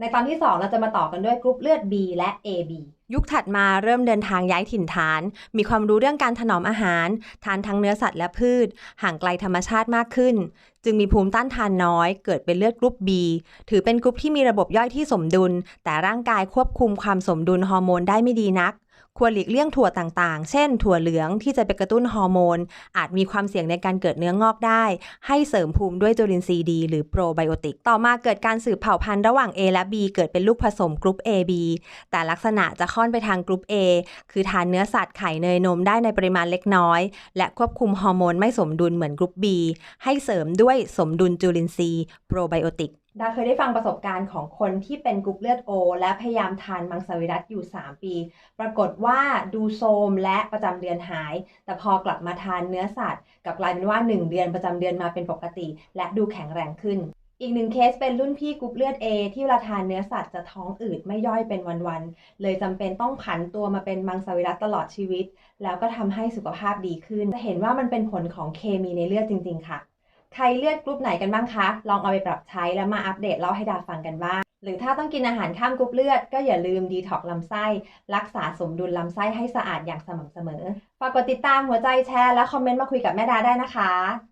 ในตอนที่ 2 เราจะมาต่อกันด้วยกรุ๊ปเลือด B และ AB ยุคถัดมาเริ่มเดินทางย้ายถิ่นฐาน มีความรู้เรื่องการถนอมอาหาร ทานทั้งเนื้อสัตว์และพืช ห่างไกลธรรมชาติมากขึ้น จึงมีภูมิต้านทานน้อย เกิดเป็นเลือดกรุ๊ป B ถือเป็นกรุ๊ปที่มีระบบย่อยที่สมดุล แต่ร่างกายควบคุมความสมดุลฮอร์โมนได้ไม่ดีนัก ควรหลีกเลี่ยงถั่วต่างๆ เช่น ถั่วเหลืองที่จะไปกระตุ้นฮอร์โมน อาจมีความเสี่ยงในการเกิดเนื้องอกได้ ให้เสริมภูมิด้วยจุลินทรีย์ดี หรือโปรไบโอติก ต่อมาเกิดการสืบเผ่าพันธุ์ระหว่าง A และ B เกิดเป็นลูกผสมกรุ๊ป AB แต่ลักษณะจะค่อนไปทางกรุ๊ป A คือทานเนื้อสัตว์ไข่เนยนมได้ในปริมาณเล็กน้อย และควบคุมฮอร์โมนไม่สมดุลเหมือนกรุ๊ป B ให้เสริมด้วยสมดุลจุลินทรีย์โปรไบโอติกดาเคยได้ฟังประสบการณ์ของคนที่เป็นกรุ๊ปเลือด O และพยายามทานมังสวิรัตอยู่ 3 ปี ปรากฏว่าดูโทมและประจำเดือนหาย แต่พอกลับมาทานเนื้อสัตว์กับกลายเป็นว่า 1 เดือนประจำเดือนมาเป็นปกติ และดูแข็งแรงขึ้น อีกหนึ่งเคสเป็นรุ่นพี่กรุ๊ปเลือด A ที่เวลาทานเนื้อสัตว์จะท้องอืดไม่ย่อยเป็นวันๆเลยจำเป็นต้องผันตัวมาเป็นมังสวิรัตตลอดชีวิต แล้วก็ทำให้สุขภาพดีขึ้นจะเห็นว่ามันเป็นผลของเคมีในเลือดจริง ๆ ค่ะ ใครเลือดกรุ๊ปไหนกันบ้างคะ ลองเอาไปปรับใช้แล้วมาอัปเดตเล่าให้ดาฟังกันบ้าง หรือถ้าต้องกินอาหารข้ามกรุ๊ปเลือด ก็อย่าลืมดีท็อกลำไส้ รักษาสมดุลลำไส้ให้สะอาดอย่างสม่ำเสมอ ฝากกดติดตามหัวใจแชร์และคอมเมนต์มาคุยกับแม่ดาได้นะคะ